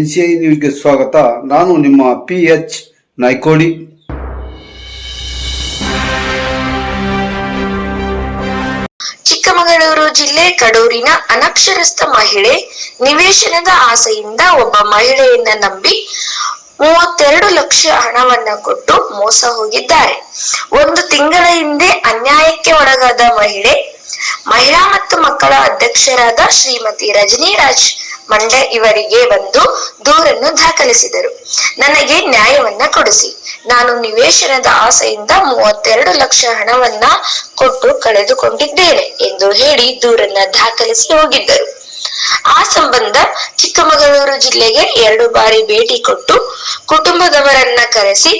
NCI ನ್ಯೂಸ್ಗೆ ಸ್ವಾಗತ. ನಾನು ನಿಮ್ಮ ಪಿ ಎಚ್ ನಾಯ್ಕೋಡಿ ಚಿಕ್ಕಮಗಳೂರು ಜಿಲ್ಲೆ ಕಡೂರಿನ ಅನಕ್ಷರಸ್ಥ ಮಹಿಳೆ ನಿವೇಶನದ ಆಸೆಯಿಂದ ಒಬ್ಬ ಮಹಿಳೆಯನ್ನ ನಂಬಿ ಮೂವತ್ತೆರಡು ಲಕ್ಷ ಹಣವನ್ನ ಕೊಟ್ಟು ಮೋಸ ಹೋಗಿದ್ದಾರೆ. ಒಂದು ತಿಂಗಳ ಹಿಂದೆ ಅನ್ಯಾಯಕ್ಕೆ ಒಳಗಾದ ಮಹಿಳೆ ಮಹಿಳಾ ಮತ್ತು ಮಕ್ಕಳ ಅಧ್ಯಕ್ಷರಾದ ಶ್ರೀಮತಿ ರಜನಿ ರಾಜ್ ಮಂಡೆ ಇವರಿಗೆ ಬಂದು ದೂರನ್ನು ದಾಖಲಿಸಿದರು. ನನಗೆ ನ್ಯಾಯವನ್ನ ಕೊಡಿಸಿ. ನಾನು ನಿವೇಶನದ ಆಸೆಯಿಂದ ಮೂವತ್ತೆರಡು ಲಕ್ಷ ಹಣವನ್ನ ಕೊಟ್ಟು ಕಳೆದುಕೊಂಡಿದ್ದೇನೆ ಎಂದು ಹೇಳಿ ದೂರನ್ನ ದಾಖಲಿಸಿ ಹೋಗಿದ್ದರು. ಆ ಸಂಬಂಧ ಚಿಕ್ಕಮಗಳೂರು ಜಿಲ್ಲೆಗೆ ಎರಡು ಬಾರಿ ಭೇಟಿ ಕೊಟ್ಟು ಕುಟುಂಬದವರನ್ನ ಕರೆಸಿ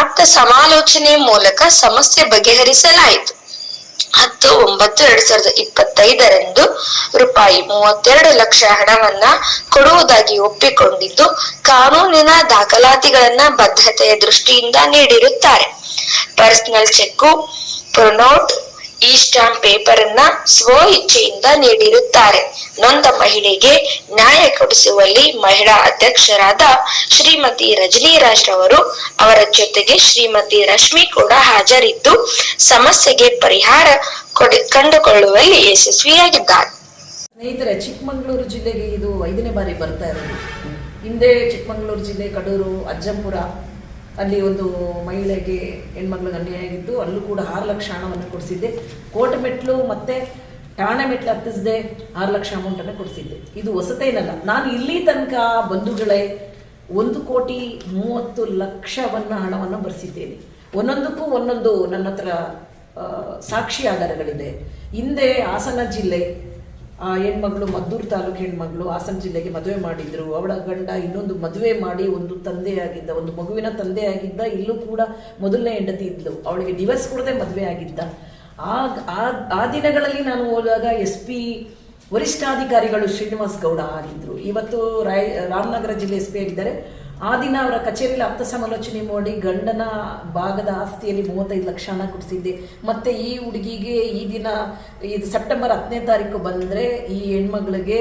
ಆಪ್ತ ಸಮಾಲೋಚನೆ ಮೂಲಕ ಸಮಸ್ಯೆ ಬಗೆಹರಿಸಲಾಯಿತು. ಹತ್ತು, ಒಂಬತ್ತು, ಎರಡ್ ಸಾವಿರದ ಇಪ್ಪತ್ತೈದರಂದು ರೂಪಾಯಿ ಮೂವತ್ತೆರಡು ಲಕ್ಷ ಹಣವನ್ನ ಕೊಡುವುದಾಗಿ ಒಪ್ಪಿಕೊಂಡಿದ್ದು, ಕಾನೂನಿನ ದಾಖಲಾತಿಗಳನ್ನ ಬದ್ಧತೆಯ ದೃಷ್ಟಿಯಿಂದ ನೀಡಿರುತ್ತಾರೆ. ಪರ್ಸನಲ್ ಚೆಕ್ಕು, ಪ್ರೊನೋಟ್ ಈ ಸ್ಟಾಂಪ್ ಪೇಪರ್ ಅನ್ನ ಸ್ವ ಇಚ್ಛೆಯಿಂದ ನೀಡಿರುತ್ತಾರೆ. ನೊಂದ ಮಹಿಳೆಗೆ ನ್ಯಾಯ ಕೊಡಿಸುವಲ್ಲಿ ಮಹಿಳಾ ಅಧ್ಯಕ್ಷರಾದ ಶ್ರೀಮತಿ ರಜನಿ ರಾಜ್ ರವರು, ಅವರ ಜೊತೆಗೆ ಶ್ರೀಮತಿ ರಶ್ಮಿ ಕೂಡ ಹಾಜರಿದ್ದು, ಸಮಸ್ಯೆಗೆ ಪರಿಹಾರ ಕೊಡಿ ಕಂಡುಕೊಳ್ಳುವಲ್ಲಿ ಯಶಸ್ವಿಯಾಗಿದ್ದಾರೆ. ಸ್ನೇಹಿತರೆ, ಚಿಕ್ಕಮಗಳೂರು ಜಿಲ್ಲೆಗೆ ಇದು ಐದನೇ ಬಾರಿ ಬರ್ತಾ ಇರೋದು. ಹಿಂದೆ ಚಿಕ್ಕಮಗಳೂರು ಜಿಲ್ಲೆ, ಕಡೂರು, ಅಜ್ಜಂಪುರ ಅಲ್ಲಿ ಒಂದು ಮಹಿಳೆಗೆ ಹೆಣ್ಮಕ್ಳಿಗೆ ಅನ್ಯಾಯ ಆಗಿದ್ದು, ಅಲ್ಲೂ ಕೂಡ ಆರು ಲಕ್ಷ ಹಣವನ್ನು ಕೊಡಿಸಿದ್ದೆ. ಕೋಟೆ ಮೆಟ್ಲು ಮತ್ತೆ ಠಾಣೆ ಮೆಟ್ಲು ಹತ್ತಿಸದೆ, ಆರು ಲಕ್ಷ ಅಮೌಂಟನ್ನು ಕೊಡಿಸಿದ್ದೆ. ಇದು ಹೊಸತೇನಲ್ಲ ನಾನು ಇಲ್ಲಿ ತನಕ ಬಂಧುಗಳೇ ಒಂದು ಕೋಟಿ ಮೂವತ್ತು ಲಕ್ಷವನ್ನು ಹಣವನ್ನು ಬರೆಸಿದ್ದೇನೆ. ಒಂದೊಂದಕ್ಕೂ ಒಂದೊಂದು ನನ್ನ ಹತ್ರ ಸಾಕ್ಷಿ ಆಧಾರಗಳಿದೆ. ಹಿಂದೆ ಹಾಸನ ಜಿಲ್ಲೆ ಹೆಣ್ಮಗಳು ಮದ್ದೂರು ತಾಲೂಕು ಹೆಣ್ಮಗಳು ಹಾಸನ ಜಿಲ್ಲೆಗೆ ಮದುವೆ ಮಾಡಿದ್ರು. ಅವಳ ಗಂಡ ಇನ್ನೊಂದು ಮದುವೆ ಮಾಡಿ ಒಂದು ತಂದೆಯಾಗಿದ್ದ, ಒಂದು ಮಗುವಿನ ತಂದೆಯಾಗಿದ್ದ, ಇಲ್ಲೂ ಕೂಡ ಮೊದಲನೇ ಹೆಂಡತಿ ಇದ್ಲು. ಅವಳಿಗೆ ಡಿವರ್ಸ್ ಕೊಡದೆ ಮದುವೆ ಆಗಿದ್ದ. ಆ ಆ- ಆ ದಿನಗಳಲ್ಲಿ ನಾನು ಹೋದಾಗ ಎಸ್ ಪಿ ವರಿಷ್ಠಾಧಿಕಾರಿಗಳು ಶ್ರೀನಿವಾಸ್ ಗೌಡ ಆಗಿದ್ದರು ಇವತ್ತು ರಾಯ್, ರಾಮನಗರ ಜಿಲ್ಲೆ ಎಸ್ ಪಿ ಆಗಿದ್ದಾರೆ. ಆ ದಿನ ಅವರ ಕಚೇರಿಯಲ್ಲಿ ಆಪ್ತ ಸಮಾಲೋಚನೆ ಮಾಡಿ ಗಂಡನ ಭಾಗದ ಆಸ್ತಿಯಲ್ಲಿ ಮೂವತ್ತೈದು ಲಕ್ಷ ಹಣ ಕೊಡಿಸಿದ್ದೆ. ಮತ್ತೆ ಈ ಹುಡುಗಿಗೆ ಈ ದಿನ, ಇದು ಸೆಪ್ಟೆಂಬರ್ ಹತ್ತನೇ ತಾರೀಕು ಬಂದರೆ ಈ ಹೆಣ್ಮಗಳಿಗೆ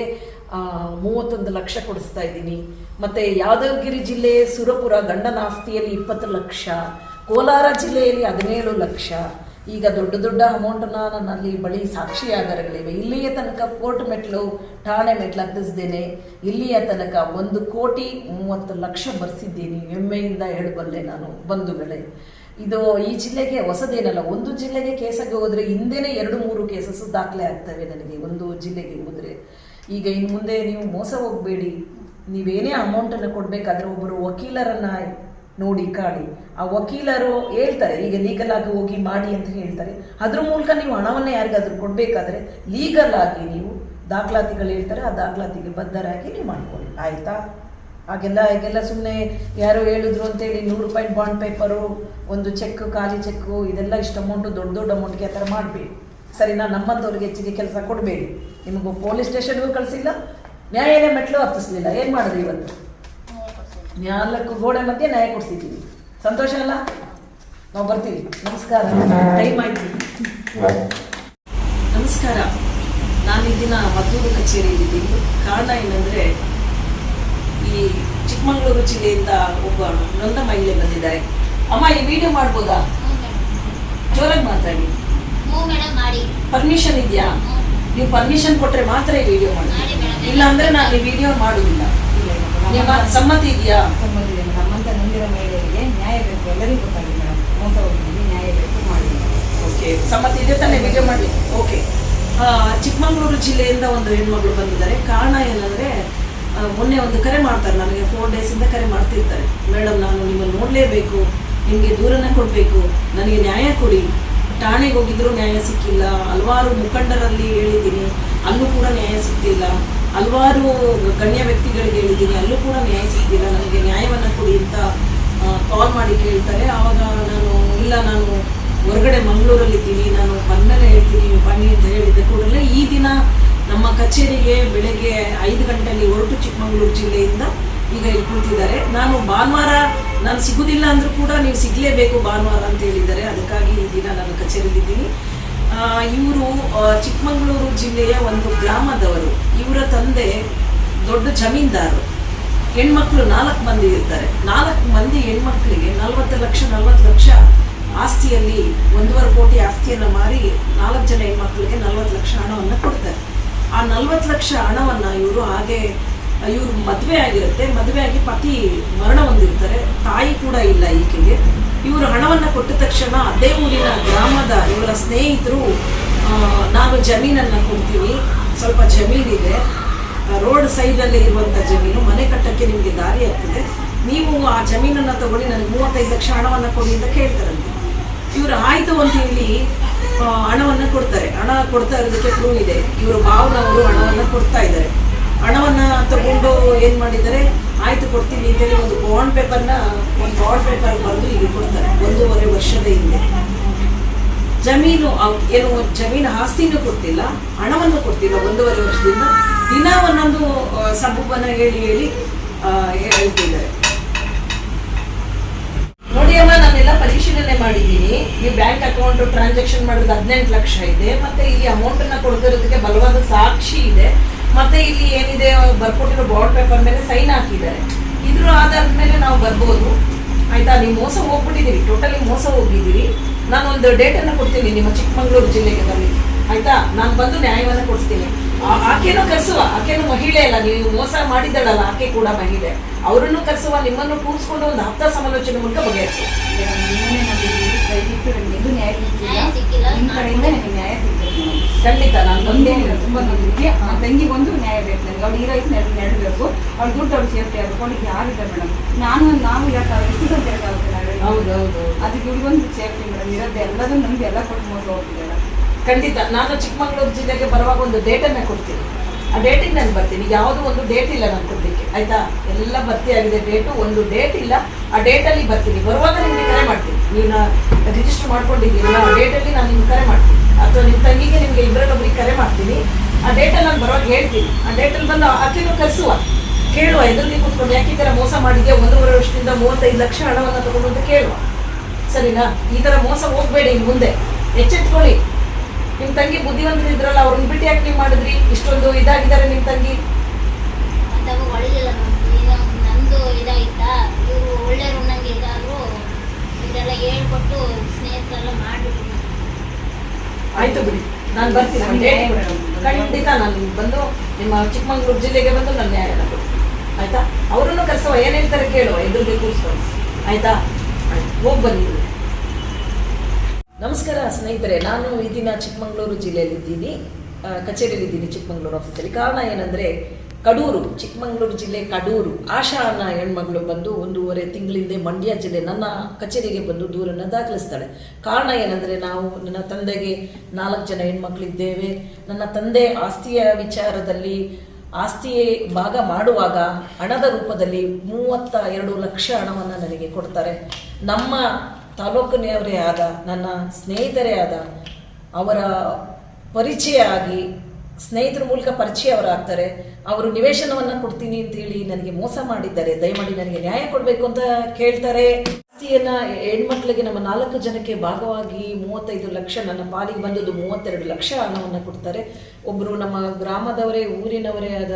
ಮೂವತ್ತೊಂದು ಲಕ್ಷ ಕೊಡಿಸ್ತಾ ಇದ್ದೀನಿ. ಮತ್ತೆ ಯಾದವಗಿರಿ ಜಿಲ್ಲೆ ಸುರಪುರ ಗಂಡನ ಆಸ್ತಿಯಲ್ಲಿ ಇಪ್ಪತ್ತು ಲಕ್ಷ, ಕೋಲಾರ ಜಿಲ್ಲೆಯಲ್ಲಿ ಹದಿನೇಳು ಲಕ್ಷ ಈಗ ದೊಡ್ಡ ದೊಡ್ಡ ಅಮೌಂಟನ್ನ ನನ್ನಲ್ಲಿ ಬಳಿ ಸಾಕ್ಷಿ ಆಧಾರಗಳಿವೆ. ಇಲ್ಲಿಯ ತನಕ ಕೋರ್ಟ್ ಮೆಟ್ಲು, ಠಾಣೆ ಮೆಟ್ಲು ಹತ್ತಿಸ್ದೇನೆ ಇಲ್ಲಿಯ ತನಕ ಒಂದು ಕೋಟಿ ಮೂವತ್ತು ಲಕ್ಷ ಬರ್ಸಿದ್ದೀನಿ. ಹೆಮ್ಮೆಯಿಂದ ಹೇಳಬಲ್ಲೆ ನಾನು, ಬಂಧುಗಳೇ. ಇದು ಈ ಜಿಲ್ಲೆಗೆ ಹೊಸದೇನಲ್ಲ, ಒಂದು ಜಿಲ್ಲೆಗೆ ಕೇಸಾಗಿ ಹೋದರೆ ಹಿಂದೆನೇ ಎರಡು ಮೂರು ಕೇಸಸ್ ದಾಖಲೆ ಆಗ್ತವೆ ನನಗೆ, ಒಂದು ಜಿಲ್ಲೆಗೆ ಹೋದರೆ. ಈಗ ಇನ್ನು ಮುಂದೆ ನೀವು ಮೋಸ ಹೋಗಬೇಡಿ. ನೀವೇನೇ ಅಮೌಂಟನ್ನು ಕೊಡಬೇಕಾದ್ರೆ ಒಬ್ಬರು ವಕೀಲರನ್ನ ನೋಡಿ ಕಾಡಿ. ಆ ವಕೀಲರು ಹೇಳ್ತಾರೆ ಈಗ ಲೀಗಲ್ ಹೋಗಿ ಮಾಡಿ ಅಂತ ಹೇಳ್ತಾರೆ. ಅದ್ರ ಮೂಲಕ ನೀವು ಹಣವನ್ನು ಯಾರಿಗಾದ್ರೂ ಕೊಡಬೇಕಾದ್ರೆ ಲೀಗಲ್ ಆಗಿ ನೀವು ದಾಖಲಾತಿಗಳು ಹೇಳ್ತಾರೆ, ಆ ದಾಖಲಾತಿಗೆ ಬದ್ಧರಾಗಿ ನೀವು ಮಾಡ್ಕೊಳ್ಳಿ. ಆಯಿತಾ? ಹಾಗೆಲ್ಲ ಈಗೆಲ್ಲ ಸುಮ್ಮನೆ ಯಾರೋ ಹೇಳಿದ್ರು ಅಂತೇಳಿ ನೂರು ರೂಪಾಯಿ ಬಾಂಡ್ ಪೇಪರು ಒಂದು ಚೆಕ್ ಖಾಲಿ ಚೆಕ್ಕು ಇದೆಲ್ಲ ಇಷ್ಟು ಅಮೌಂಟು ದೊಡ್ಡ ದೊಡ್ಡ ಅಮೌಂಟ್ಗೆ ಆ ಥರ ಮಾಡಬೇಡಿ. ನಾನು ನಮ್ಮಂಥವ್ರಿಗೆ ಹೆಚ್ಚಿಗೆ ಕೆಲಸ ಕೊಡಬೇಡಿ. ನಿಮಗೂ ಪೊಲೀಸ್ ಸ್ಟೇಷನ್ಗೂ ಕಳಿಸಿಲ್ಲ, ನ್ಯಾಯಾಲಯ ಮೆಟ್ಲು ಹತ್ತಿಸ್ಲಿಲ್ಲ. ಏನು ಮಾಡಿದ್ರಿ ಇವತ್ತು? ನಾಲ್ಕು ಗೋಡೆ ಮಧ್ಯೆ ನಯ ಕೊಡ್ಸಿದ್ದೀವಿ. ಸಂತೋಷ ಅಲ್ಲ? ನಾವು ಬರ್ತೀವಿ. ನಮಸ್ಕಾರ. ಟೈಮ್ ಆಯ್ತು. ನಮಸ್ಕಾರ. ನಾನು ಈ ದಿನ ಮದ್ದೂರು ಕಚೇರಿಯಲ್ಲಿದ್ದೀನಿ ಕಾರಣ ಏನಂದ್ರೆ ಈ ಚಿಕ್ಕಮಗಳೂರು ಜಿಲ್ಲೆಯಿಂದ ಒಬ್ಬ ನೊಂದ ಮಹಿಳೆ ಬಂದಿದ್ದಾರೆ. ಅಮ್ಮ ಈ ವಿಡಿಯೋ ಮಾಡ್ಬೋದಾ? ಜೋರಾಗಿ ಮಾತಾಡಿ. ಪರ್ಮಿಷನ್ ಇದೆಯಾ? ನೀವು ಪರ್ಮಿಷನ್ ಕೊಟ್ರೆ ಮಾತ್ರ ಈ ವಿಡಿಯೋ ಮಾಡಿ. ಇಲ್ಲ ಅಂದ್ರೆ ನಾನು ಈ ವಿಡಿಯೋ ಮಾಡುದಿಲ್ಲ. ನಿಮ್ಮ ಸಮ್ಮತಿ ಇದೆಯಾ? ಇದೆ ನಮ್ಮಂತ ನಂದಿರ ಮಹಿಳೆಯರಿಗೆ ನ್ಯಾಯ ಬೇಕು. ಎಲ್ಲರಿಗೂ ಗೊತ್ತಾಗಿದೆ ಮೇಡಮ್ ಮೋಸ ಹೋಗಿದ್ದೀವಿ ನ್ಯಾಯ ಬೇಕು ಮಾಡಿ. ಓಕೆ. ಸಮ್ಮತಿ ಇದೆ ತಾನೇ ವಿಡಿಯೋ ಮಾಡಿ? ಓಕೆ. ಚಿಕ್ಕಮಗಳೂರು ಜಿಲ್ಲೆಯಿಂದ ಒಂದು ಹೆಣ್ಮಗಳು ಬಂದಿದ್ದಾರೆ. ಕಾರಣ ಏನಂದ್ರೆ ಮೊನ್ನೆ ಒಂದು ಕರೆ ಮಾಡ್ತಾರೆ ನನಗೆ ಫೋರ್ ಡೇಸಿಂದ ಕರೆ ಮಾಡ್ತಿರ್ತಾರೆ. ಮೇಡಮ್ ನಾನು ನಿಮ್ಮನ್ನು ನೋಡಲೇಬೇಕು ನಿಮಗೆ ದೂರನ ಕೊಡಬೇಕು ನನಗೆ ನ್ಯಾಯ ಕೊಡಿ. ಠಾಣೆಗೆ ಹೋಗಿದ್ರು ನ್ಯಾಯ ಸಿಕ್ಕಿಲ್ಲ. ಹಲವಾರು ಮುಖಂಡರಲ್ಲಿ ಹೇಳಿದ್ದೀನಿ ಅಲ್ಲೂ ಕೂಡ ನ್ಯಾಯ ಸಿಕ್ತಿಲ್ಲ. ಹಲವಾರು ಗಣ್ಯ ವ್ಯಕ್ತಿಗಳಿಗೆ ಹೇಳಿದ್ದೀನಿ, ಅಲ್ಲೂ ಕೂಡ ನ್ಯಾಯ ಸಿಗ್ತಿಲ್ಲ ನನಗೆ ನ್ಯಾಯವನ್ನು ಕೊಡಿ ಅಂತ ಕಾಲ್ ಮಾಡಿ ಕೇಳ್ತಾರೆ. ಆವಾಗ ನಾನು, ಇಲ್ಲ, ನಾನು ಹೊರಗಡೆ ಮಂಗಳೂರಲ್ಲಿದ್ದೀನಿ ನಾನು ಬಂದಮೇಲೆ ಹೇಳ್ತೀನಿ ಬನ್ನಿ ಅಂತ ಹೇಳಿದ ಕೂಡಲೇ ಈ ದಿನ ನಮ್ಮ ಕಚೇರಿಗೆ ಬೆಳಗ್ಗೆ ಐದು ಗಂಟೆಯಲ್ಲಿ ಹೊರಟು ಚಿಕ್ಕಮಗಳೂರು ಜಿಲ್ಲೆಯಿಂದ ಈಗ ಇಲ್ಲಿ ಕುಳಿತಿದ್ದಾರೆ. ನಾನು ಭಾನುವಾರ, ನಾನು ಸಿಗುದಿಲ್ಲ ಅಂದ್ರೂ ಕೂಡ ನೀವು ಸಿಗಲೇಬೇಕು ಭಾನುವಾರ ಅಂತ ಹೇಳಿದ್ದಾರೆ. ಅದಕ್ಕಾಗಿ ಈ ದಿನ ನಾನು ಕಚೇರಿಲಿದ್ದೀನಿ ಇವರು ಚಿಕ್ಕಮಗಳೂರು ಜಿಲ್ಲೆಯ ಒಂದು ಗ್ರಾಮದವರು. ಇವರ ತಂದೆ ದೊಡ್ಡ ಜಮೀನ್ದಾರರು. ಹೆಣ್ಮಕ್ಳು ನಾಲ್ಕು ಮಂದಿ ಇರ್ತಾರೆ. ನಾಲ್ಕು ಮಂದಿ ಹೆಣ್ಮಕ್ಳಿಗೆ ನಲ್ವತ್ತು ಲಕ್ಷ ನಲ್ವತ್ತು ಲಕ್ಷ ಆಸ್ತಿಯಲ್ಲಿ, ಒಂದೂವರೆ ಕೋಟಿ ಆಸ್ತಿಯನ್ನು ಮಾರಿ ನಾಲ್ಕು ಜನ ಹೆಣ್ಮಕ್ಳಿಗೆ ನಲ್ವತ್ತು ಲಕ್ಷ ಹಣವನ್ನು ಕೊಡ್ತಾರೆ. ಆ ನಲ್ವತ್ತು ಲಕ್ಷ ಹಣವನ್ನು ಇವರು ಹಾಗೆ, ಇವರು ಮದುವೆ ಆಗಿರುತ್ತೆ. ಮದುವೆ ಆಗಿ ಪತಿ ಮರಣ ಹೊಂದಿರ್ತಾರೆ. ತಾಯಿ ಕೂಡ ಇಲ್ಲ ಈಕೆಗೆ. ಇವರು ಹಣವನ್ನು ಕೊಟ್ಟ ತಕ್ಷಣ ಅದೇ ಊರಿನ ಗ್ರಾಮದ ಇವರ ಸ್ನೇಹಿತರು ನಾನು ಜಮೀನನ್ನು ಕೊಡ್ತೀನಿ. ಸ್ವಲ್ಪ ಜಮೀನಿದೆ ರೋಡ್ ಸೈಡಲ್ಲೇ ಇರುವಂಥ ಜಮೀನು, ಮನೆ ಕಟ್ಟಕ್ಕೆ ನಿಮಗೆ ದಾರಿ ಆಗ್ತದೆ. ನೀವು ಆ ಜಮೀನನ್ನು ತಗೊಳ್ಳಿ, ನನಗೆ ಮೂವತ್ತೈದು ಲಕ್ಷ ಹಣವನ್ನು ಕೊಡಿ ಅಂತ ಕೇಳ್ತಾರಂತೆ. ಇವರು ಆಯಿತು ಅಂತ ಹೇಳಿ ಹಣವನ್ನು ಕೊಡ್ತಾರೆ. ಹಣ ಕೊಡ್ತಾ ಇರೋದಕ್ಕೆ ಪ್ರೂವ್ ಇದೆ. ಇವರು ಭಾವನವರು ಹಣವನ್ನು ಕೊಡ್ತಾ ಇದ್ದಾರೆ. ಹಣವನ್ನ ತಗೊಂಡು ಏನು ಮಾಡಿದ್ದಾರೆ? ಆಯಿತು, ಕೊಡ್ತೀನಿ ಅಂತೇಳಿ ಒಂದು ಬಾಂಡ್ ಪೇಪರ್ನ ಪೇಪರ್ ಬಂದು ಇಲ್ಲಿ ಕೊಡ್ತಾರೆ ಒಂದೂವರೆ ವರ್ಷದ ಹಿಂದೆ. ಜಮೀನು ಏನು ಜಮೀನು ಆಸ್ತಿನೂ ಕೊಡ್ತಿಲ್ಲ, ಹಣವನ್ನು ಕೊಡ್ತಿಲ್ಲ ಒಂದೂವರೆ ವರ್ಷದಿಂದ. ದಿನ ಒಂದೊಂದು ಸಬೂಬನ್ನ ಹೇಳಿ ಹೇಳಿ ಹೇಳ್ತಿದ್ದಾರೆ. ನೋಡಿ ಅಮ್ಮ, ನಾನೆಲ್ಲ ಪರಿಶೀಲನೆ ಮಾಡಿದ್ದೀನಿ. ಈ ಬ್ಯಾಂಕ್ ಅಕೌಂಟ್ ಟ್ರಾನ್ಸಾಕ್ಷನ್ ಮಾಡೋದು ಹದಿನೆಂಟು ಲಕ್ಷ ಇದೆ. ಮತ್ತೆ ಇಲ್ಲಿ ಅಮೌಂಟ್ ಅನ್ನ ಕೊಡ್ತಿರೋದಕ್ಕೆ ಬಲವಾದ ಸಾಕ್ಷಿ ಇದೆ. ಮತ್ತೆ ಇಲ್ಲಿ ಏನಿದೆ ಬರ್ಕೊಟ್ಟಿರೋ ಬಾಂಡ್ ಪೇಪರ್ ಮೇಲೆ ಸೈನ್ ಹಾಕಿದ್ದಾರೆ. ಇದ್ರ ಆಧಾರದ ಮೇಲೆ ನಾವು ಬರ್ಬೋದು. ಆಯ್ತಾ ನೀವು ಮೋಸ ಹೋಗ್ಬಿಟ್ಟಿದ್ದೀರಿ ಟೋಟಲಿ ಮೋಸ ಹೋಗಿದ್ದೀರಿ ನಾನು ಒಂದು ಡೇಟನ್ನು ಕೊಡ್ತೀನಿ ನಿಮ್ಮ ಚಿಕ್ಕಮಗಳೂರು ಜಿಲ್ಲೆಗೆ ಬನ್ನಿ. ಆಯ್ತಾ ನಾನು ಬಂದು ನ್ಯಾಯವನ್ನು ಕೊಡಿಸ್ತೀನಿ ಆ- ಆಕೆನೂ ಕರೆಸುವ ಆಕೆನೂ ಮಹಿಳೆ ಅಲ್ಲ ನೀವು ಮೋಸ ಮಾಡಿದ್ದಾಳಲ್ಲ ಆಕೆ ಕೂಡ ಮಹಿಳೆ. ಅವರನ್ನು ಕರೆಸುವ ನಿಮ್ಮನ್ನು ಕೂರಿಸ್ಕೊಂಡು ಒಂದು ಹಪ್ತ ಸಮಾಲೋಚನೆ ಮೂಲಕ ಬಗೆಹರಿಸುವ ಖಂಡಿತ ನಾನು ಬಂದೇ ತುಂಬಾ ನಂಬಿಕೆ. ಆ ತಂಗಿಗೆ ಒಂದು ನ್ಯಾಯ ಬೇಕು ನನಗೆ ಅವ್ಳು ಹೀರೋ ವಯಸ್ಸು ನೆರಳು ನೆಡಬೇಕು ಅವ್ಳು ದುಡ್ಡು ಅವ್ಳು ಸೇಫ್ಟಿ ಯಾರು ಯಾರಿದೆ ಮೇಡಮ್? ನಾನು ನಾವು ಇರೋಕ್ಕಾಗುತ್ತೆ ಎಷ್ಟು ಸಂತ ಇರೋಕ್ಕಾಗುತ್ತೆ? ಹೌದು ಹೌದು. ಅದಕ್ಕೆ ಹುಡುಗೊಂದು ಸೇಫ್ಟಿ ಮೇಡಮ್. ಇರೋದು ಎಲ್ಲದೂ ನಮ್ಗೆ ಎಲ್ಲ ಕೊಟ್ಟು ಮೋಸ ಹೋಗ್ತಿದ್ದಾರೆ. ಖಂಡಿತ. ನಾನು ಚಿಕ್ಕಮಗಳೂರು ಜಿಲ್ಲೆಗೆ ಬರುವಾಗ ಒಂದು ಡೇಟನ್ನು ಕೊಡ್ತೀನಿ. ಆ ಡೇಟಿಗೆ ನಾನು ಬರ್ತೀನಿ. ಯಾವುದು ಒಂದು ಡೇಟ್ ಇಲ್ಲ ನಾನು ಕೊಡಲಿಕ್ಕೆ. ಆಯ್ತಾ? ಎಲ್ಲ ಭರ್ತಿ ಆಗಿದೆ ಡೇಟು ಒಂದು ಡೇಟ್ ಇಲ್ಲ. ಆ ಡೇಟಲ್ಲಿ ಬರ್ತೀನಿ. ಬರುವಾಗ ನಿಮಗೆ ಕರೆ ಮಾಡ್ತೀನಿ. ನೀವು ರಿಜಿಸ್ಟರ್ ಮಾಡ್ಕೊಂಡಿದ್ದೀರಲ್ಲ ಆ ಡೇಟಲ್ಲಿ ನಾನು ನಿಮ್ಗೆ ಕರೆ ಮಾಡ್ತೀನಿ. ಅಥವಾ ನಿಮ್ಮ ತಂಗಿಗೆ ನಿಮಗೆ ಇಬ್ಬರಲ್ಲೊಬ್ರಿಗೆ ಕರೆ ಮಾಡ್ತೀನಿ. ಆ ಡೇಟಲ್ಲಿ ನಾನು ಬರೋ ಹೇಳ್ತೀನಿ. ಆ ಡೇಟಲ್ಲಿ ಬಂದು ಆಕೆನೂ ಕಲಿಸುವ ಕೇಳುವ, ಎದುರಿಗೆ ಕೂತ್ಕೊಂಡು ಯಾಕೆ ಈ ಥರ ಮೋಸ ಮಾಡಿದ್ಯಾ? ಒಂದೂವರೆ ವರ್ಷದಿಂದ ಮೂವತ್ತೈದು ಲಕ್ಷ ಹಣವನ್ನು ತಗೊಂಡು ಅಂತ ಕೇಳುವ. ಸರಿನಾ? ಈ ಥರ ಮೋಸ ಹೋಗಬೇಡಿ ಇನ್ನು ಮುಂದೆ. ಎಚ್ಚೆತ್ಕೊಳ್ಳಿ. ನಿಮ್ಮ ತಂಗಿ ಬುದ್ಧಿವಂತರು ಇದ್ರಲ್ಲ, ಅವ್ರನ್ನ ಬಿಟ್ಟು ಯಾಕೆ ನೀವು ಮಾಡಿದ್ರಿ? ಇಷ್ಟೊಂದು ಇದಾಗಿದ್ದಾರೆ ನಿಮ್ಮ ತಂಗಿ. ನಂದು ಒಳ್ಳೆಯವ್ರು ನಂಗೆ ಹೇಳ್ಕೊಟ್ಟು ಸ್ನೇಹಿತರೆಲ್ಲ ಮಾಡಿಬಿಟ್ರು. ಆಯ್ತು ಬಿಡಿ. ನಾನು ಬರ್ತೀನಿ. ಖಂಡಿತ ನಾನು ಬಂದು ನಿಮ್ಮ ಚಿಕ್ಕಮಗಳೂರು ಜಿಲ್ಲೆಗೆ ಬಂದು ನನ್ನ ನ್ಯಾಯ ಆಯ್ತಾ? ಅವರನ್ನು ಕರೆಸುವ ಏನ್ ಹೇಳ್ತಾರೆ ಕೇಳುವ. ಎದುರಿಗೆ ಬೇಕು ಆಯ್ತಾ? ಹೋಗಿ ಬನ್ನಿ. ನಮಸ್ಕಾರ ಸ್ನೇಹಿತರೆ. ನಾನು ಈ ದಿನ ಚಿಕ್ಕಮಗಳೂರು ಜಿಲ್ಲೆಯಲ್ಲಿದ್ದೀನಿ. ಕಚೇರಿಯಲ್ಲಿದ್ದೀನಿ ಚಿಕ್ಕಮಗಳೂರು ಆಫೀಸಲ್ಲಿ ಕಾರಣ ಏನಂದರೆ ಕಡೂರು, ಚಿಕ್ಕಮಗಳೂರು ಜಿಲ್ಲೆ ಕಡೂರು. ಆಶಾ ಅನ್ನ ಹೆಣ್ಮಗಳು ಬಂದು ಒಂದೂವರೆ ತಿಂಗಳಿಂದ ಮಂಡ್ಯ ಜಿಲ್ಲೆ ನನ್ನ ಕಚೇರಿಗೆ ಬಂದು ದೂರನ್ನು ದಾಖಲಿಸ್ತಾಳೆ. ಕಾರಣ ಏನಂದರೆ ನಾವು ನನ್ನ ತಂದೆಗೆ ನಾಲ್ಕು ಜನ ಹೆಣ್ಮಕ್ಳಿದ್ದೇವೆ. ನನ್ನ ತಂದೆ ಆಸ್ತಿಯ ವಿಚಾರದಲ್ಲಿ ಆಸ್ತಿ ಭಾಗ ಮಾಡುವಾಗ ಹಣದ ರೂಪದಲ್ಲಿ ಮೂವತ್ತ ಎರಡು ಲಕ್ಷ ಹಣವನ್ನು ನನಗೆ ಕೊಡ್ತಾರೆ. ನಮ್ಮ ತಾಲೂಕಿನವರೇ ಆದ, ನನ್ನ ಸ್ನೇಹಿತರೇ ಆದ, ಅವರ ಪರಿಚಯ ಆಗಿ, ಸ್ನೇಹಿತರ ಮೂಲಕ ಪರಿಚಯ ಅವರಾಗ್ತಾರೆ ಅವರು ನಿವೇಶನವನ್ನು ಕೊಡ್ತೀನಿ ಅಂತ ಹೇಳಿ ನನಗೆ ಮೋಸ ಮಾಡಿದ್ದಾರೆ. ದಯಮಾಡಿ ನನಗೆ ನ್ಯಾಯ ಕೊಡಬೇಕು ಅಂತ ಕೇಳ್ತಾರೆ. ಆಸ್ತಿಯನ್ನ ಹೆಣ್ಮಕ್ಳಿಗೆ ನಮ್ಮ ನಾಲ್ಕು ಜನಕ್ಕೆ ಭಾಗವಾಗಿ ಮೂವತ್ತೈದು ಲಕ್ಷ ನನ್ನ ಪಾಲಿಗೆ ಬಂದದ್ದು ಮೂವತ್ತೆರಡು ಲಕ್ಷ ಹಣವನ್ನು ಕೊಡ್ತಾರೆ. ಒಬ್ಬರು ನಮ್ಮ ಗ್ರಾಮದವರೇ, ಊರಿನವರೇ ಆದ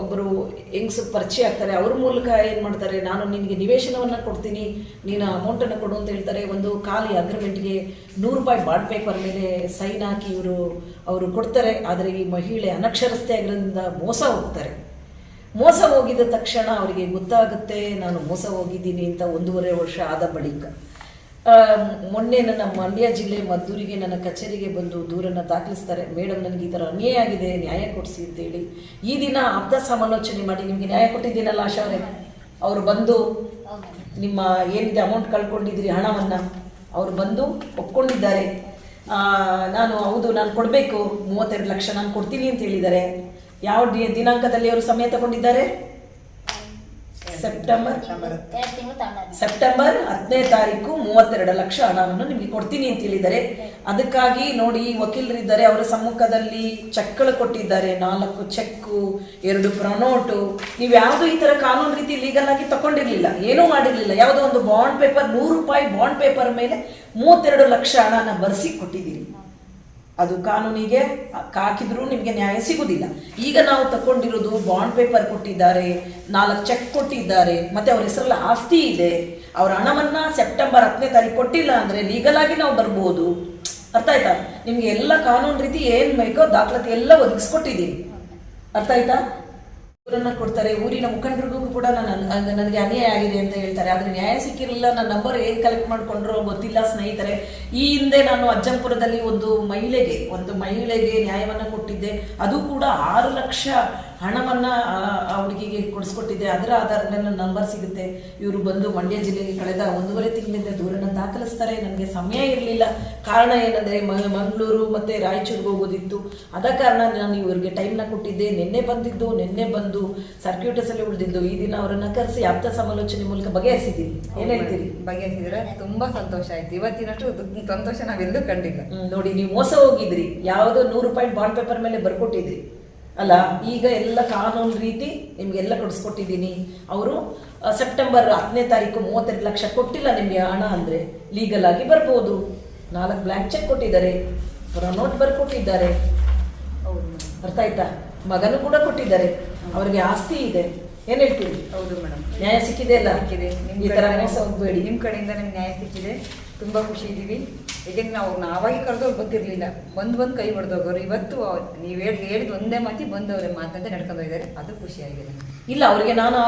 ಒಬ್ಬರು ಹೆಂಗ್ಸು ಪರಿಚಯ ಆಗ್ತಾರೆ, ಅವ್ರ ಮೂಲಕ ಏನು ಮಾಡ್ತಾರೆ, ನಾನು ನಿನಗೆ ನಿವೇಶನವನ್ನು ಕೊಡ್ತೀನಿ, ನೀನು ಅಮೌಂಟನ್ನು ಕೊಡು ಅಂತ ಹೇಳ್ತಾರೆ. ಒಂದು ಖಾಲಿ ಅಗ್ರಿಮೆಂಟ್ಗೆ ನೂರು ರೂಪಾಯಿ ಬಾಂಡ್ ಪೇಪರ್ ಮೇಲೆ ಸೈನ್ ಹಾಕಿ ಇವರು, ಅವರು ಕೊಡ್ತಾರೆ. ಆದರೆ ಈ ಮಹಿಳೆ ಅನಕ್ಷರಸ್ಥೆ ಆಗಿರೋದ್ರಿಂದ ಮೋಸ ಹೋಗ್ತಾರೆ. ಮೋಸ ಹೋಗಿದ ತಕ್ಷಣ ಅವರಿಗೆ ಗೊತ್ತಾಗುತ್ತೆ, ನಾನು ಮೋಸ ಹೋಗಿದ್ದೀನಿ ಅಂತ ಒಂದೂವರೆ ವರ್ಷ ಆದ ಬಳಿಕ. ಮೊನ್ನೆ ನನ್ನ ಮಂಡ್ಯ ಜಿಲ್ಲೆ ಮದ್ದೂರಿಗೆ, ನನ್ನ ಕಚೇರಿಗೆ ಬಂದು ದೂರನ್ನು ದಾಖಲಿಸ್ತಾರೆ. ಮೇಡಮ್ ನನಗೆ ಈ ಥರ ಅನ್ಯಾಯ ಆಗಿದೆ, ನ್ಯಾಯ ಕೊಡಿಸಿ ಅಂತೇಳಿ ಈ ದಿನ ಅರ್ಧ ಸಮಾಲೋಚನೆ ಮಾಡಿ ನಿಮಗೆ ನ್ಯಾಯ ಕೊಟ್ಟಿದ್ದೀನಲ್ಲ ಆಶಾ ಅವರೇ? ಅವರು ಬಂದು ನಿಮ್ಮ ಏನಿದೆ ಅಮೌಂಟ್ ಕಳ್ಕೊಂಡಿದ್ರಿ ಹಣವನ್ನು ಅವರು ಬಂದು ಒಪ್ಕೊಂಡಿದ್ದಾರೆ. ನಾನು ಹೌದು, ನಾನು ಕೊಡಬೇಕು. ಮೂವತ್ತೆರಡು ಲಕ್ಷ ನಾನು ಕೊಡ್ತೀನಿ ಅಂತ ಹೇಳಿದ್ದಾರೆ. ಯಾವ ದಿನಾಂಕದಲ್ಲಿ ಅವರು ಸಮಯ ತಗೊಂಡಿದ್ದಾರೆ? ಸೆಪ್ಟೆಂಬರ್ ಸೆಪ್ಟೆಂಬರ್ ಹತ್ತನೇ ತಾರೀಕು ಮೂವತ್ತೆರಡು ಲಕ್ಷ ಹಣವನ್ನು ನಿಮಗೆ ಕೊಡ್ತೀನಿ ಅಂತ ಹೇಳಿದ್ದಾರೆ. ಅದಕ್ಕಾಗಿ ನೋಡಿ ವಕೀಲರಿದ್ದಾರೆ ಅವರ ಸಮ್ಮುಖದಲ್ಲಿ ಚೆಕ್ಗಳು ಕೊಟ್ಟಿದ್ದಾರೆ. ನಾಲ್ಕು ಚೆಕ್ಕು ಎರಡು ಪ್ರನೋಟು ನೀವು ಯಾವುದು ಈ ತರ ಕಾನೂನು ರೀತಿ ಲೀಗಲ್ ಆಗಿ ತಗೊಂಡಿರ್ಲಿಲ್ಲ ಏನೂ ಮಾಡಿರಲಿಲ್ಲ. ಯಾವುದೋ ಒಂದು ಬಾಂಡ್ ಪೇಪರ್ ನೂರು ರೂಪಾಯಿ ಬಾಂಡ್ ಪೇಪರ್ ಮೇಲೆ ಮೂವತ್ತೆರಡು ಲಕ್ಷ ಹಣನ ಬರೆಸಿ ಕೊಟ್ಟಿದ್ದೀರಿ. ಅದು ಕಾನೂನಿಗೆ ಹಾಕಿದ್ರೂ ನಿಮಗೆ ನ್ಯಾಯ ಸಿಗುವುದಿಲ್ಲ ಈಗ ನಾವು ತಕೊಂಡಿರೋದು ಬಾಂಡ್ ಪೇಪರ್ ಕೊಟ್ಟಿದ್ದಾರೆ, ನಾಲ್ಕು ಚೆಕ್ ಕೊಟ್ಟಿದ್ದಾರೆ, ಮತ್ತೆ ಅವ್ರ ಹೆಸರಲ್ಲಿ ಆಸ್ತಿ ಇದೆ, ಅವ್ರ ಹಣವನ್ನ ಸೆಪ್ಟೆಂಬರ್ ಹತ್ತನೇ ತಾರೀಕು ಕೊಟ್ಟಿಲ್ಲ ಅಂದ್ರೆ ಲೀಗಲ್ ಆಗಿ ನಾವು ಬರ್ಬೋದು. ಅರ್ಥ ಆಯ್ತಾ? ನಿಮ್ಗೆ ಎಲ್ಲ ಕಾನೂನು ರೀತಿ ಏನ್ ಬೇಕೋ ದಾಖಲಾತಿ ಎಲ್ಲ ಒದಗಿಸ್ಕೊಟ್ಟಿದ್ದೀನಿ. ಅರ್ಥ ಆಯ್ತಾ? ಕೊಡ್ತಾರೆ, ಊರಿನ ಮುಖಂಡರಿಗೂ ಕೂಡ ನಾನು ನನಗೆ ಅನ್ಯಾಯ ಆಗಿದೆ ಅಂತ ಹೇಳ್ತಾರೆ. ಆದ್ರೆ ನ್ಯಾಯ ಸಿಕ್ಕಿರಲಿಲ್ಲ ನನ್ನ ನಂಬರ್ ಹೇಗೆ ಕಲೆಕ್ಟ್ ಮಾಡ್ಕೊಂಡ್ರೋ ಗೊತ್ತಿಲ್ಲ ಸ್ನೇಹಿತರೆ. ಈ ಹಿಂದೆ ನಾನು ಅಜ್ಜಂಪುರದಲ್ಲಿ ಒಂದು ಮಹಿಳೆಗೆ ಒಂದು ಮಹಿಳೆಗೆ ನ್ಯಾಯವನ್ನ ಕೊಟ್ಟಿದ್ದೆ. ಅದು ಕೂಡ ಆರು ಲಕ್ಷ ಹಣವನ್ನ ಆ ಹುಡುಗಿಗೆ ಕೊಡಿಸ್ಕೊಟ್ಟಿದ್ದೆ ಅದರ ಆಧಾರದ ಮೇಲೆ ನನ್ನ ನಂಬರ್ ಸಿಗುತ್ತೆ. ಇವರು ಬಂದು ಮಂಡ್ಯ ಜಿಲ್ಲೆಗೆ ಕಳೆದ ಒಂದೂವರೆ ತಿಂಗಳಿಂದ ದೂರನ್ನು ದಾಖಲಿಸ್ತಾರೆ. ನನಗೆ ಸಮಯ ಇರಲಿಲ್ಲ. ಕಾರಣ ಏನಂದ್ರೆ ಮಂಗಳೂರು ಮತ್ತೆ ರಾಯಚೂರಿಗೆ ಹೋಗೋದಿತ್ತು. ಅದ ಕಾರಣ ನಾನು ಇವರಿಗೆ ಟೈಮ್ನ ಕೊಟ್ಟಿದ್ದೆ. ನಿನ್ನೆ ಬಂದಿದ್ದು ನಿನ್ನೆ ಬಂದು ಸರ್ಕ್ಯೂಟಸಲ್ಲಿ ಉಳಿದಿದ್ದು. ಈ ದಿನ ಅವರನ್ನು ಕರೆಸಿ ಆಪ್ತ ಸಮಾಲೋಚನೆ ಮೂಲಕ ಬಗೆಹರಿಸಿದ್ದೀನಿ ಏನೇಳ್ತೀರಿ ಹೇಳ್ತೀರಿ? ಬಗೆಹರಿಸಿದ್ರೆ ತುಂಬಾ ಸಂತೋಷ ಆಯ್ತು. ಇವತ್ತಿನಷ್ಟು ಸಂತೋಷ ನಾವೆಲ್ಲೂ ಕಂಡಿಲ್ಲ. ನೋಡಿ ನೀವು ಮೋಸ ಹೋಗಿದ್ರಿ. ಯಾವುದೋ ನೂರು ರೂಪಾಯಿ ಬಾಂಡ್ ಪೇಪರ್ ಮೇಲೆ ಬರ್ಕೊಟ್ಟಿದ್ರಿ. ಅಲ್ಲ ಈಗ ಎಲ್ಲ ಕಾನೂನು ರೀತಿ ನಿಮಗೆಲ್ಲ ಕೊಡಿಸ್ಕೊಟ್ಟಿದ್ದೀನಿ. ಅವರು ಸೆಪ್ಟೆಂಬರ್ ಹತ್ತನೇ ತಾರೀಕು ಮೂವತ್ತೆರಡು ಲಕ್ಷ ಕೊಟ್ಟಿಲ್ಲ ನಿಮಗೆ ಹಣ ಅಂದರೆ ಲೀಗಲ್ ಆಗಿ ಬರ್ಬೋದು. ನಾಲ್ಕು ಬ್ಲ್ಯಾಂಕ್ ಚೆಕ್ ಕೊಟ್ಟಿದ್ದಾರೆ. ನೋಟ್ ಬರ್ಕೊಟ್ಟಿದ್ದಾರೆ ಹೌದು ಅರ್ಥ ಆಯ್ತಾ? ಮಗನು ಕೂಡ ಕೊಟ್ಟಿದ್ದಾರೆ. ಅವರಿಗೆ ಆಸ್ತಿ ಇದೆ. ಏನ್ ಹೇಳ್ತೀವಿ ಹೌದು ಮೇಡಮ್. ನ್ಯಾಯ ಸಿಕ್ಕಿದೆ ಎಲ್ಲ ಸಿಕ್ಕಿದೆ. ಈ ತರ ಮೋಸ ಹೋಗ್ಬೇಡಿ. ನಿಮ್ ಕಡೆಯಿಂದ ನಿಮ್ಗೆ ನ್ಯಾಯ ಸಿಕ್ಕಿದೆ. ತುಂಬಾ ಖುಷಿ ಇದೀವಿ ಏಕೆಂದ್ರೆ ನಾವು ನಾವಾಗಿ ಕರೆದವ್ರು ಗೊತ್ತಿರ್ಲಿಲ್ಲ ಬಂದ್ ಬಂದ್ ಕೈ ಹೊಡೆದೋಗೋರು ಇವತ್ತು ನೀವು ಹೇಳಿ ಹೇಳಿದ ಒಂದೇ ಮಾತಿ ಬಂದವ್ರೆ ಮಾತಂತೆ ನಡ್ಕೊಂಡು ಹೋಗಿದ್ದಾರೆ. ಅದು ಖುಷಿ ಆಗಿದೆ. ಇಲ್ಲ, ಅವರಿಗೆ ನಾನು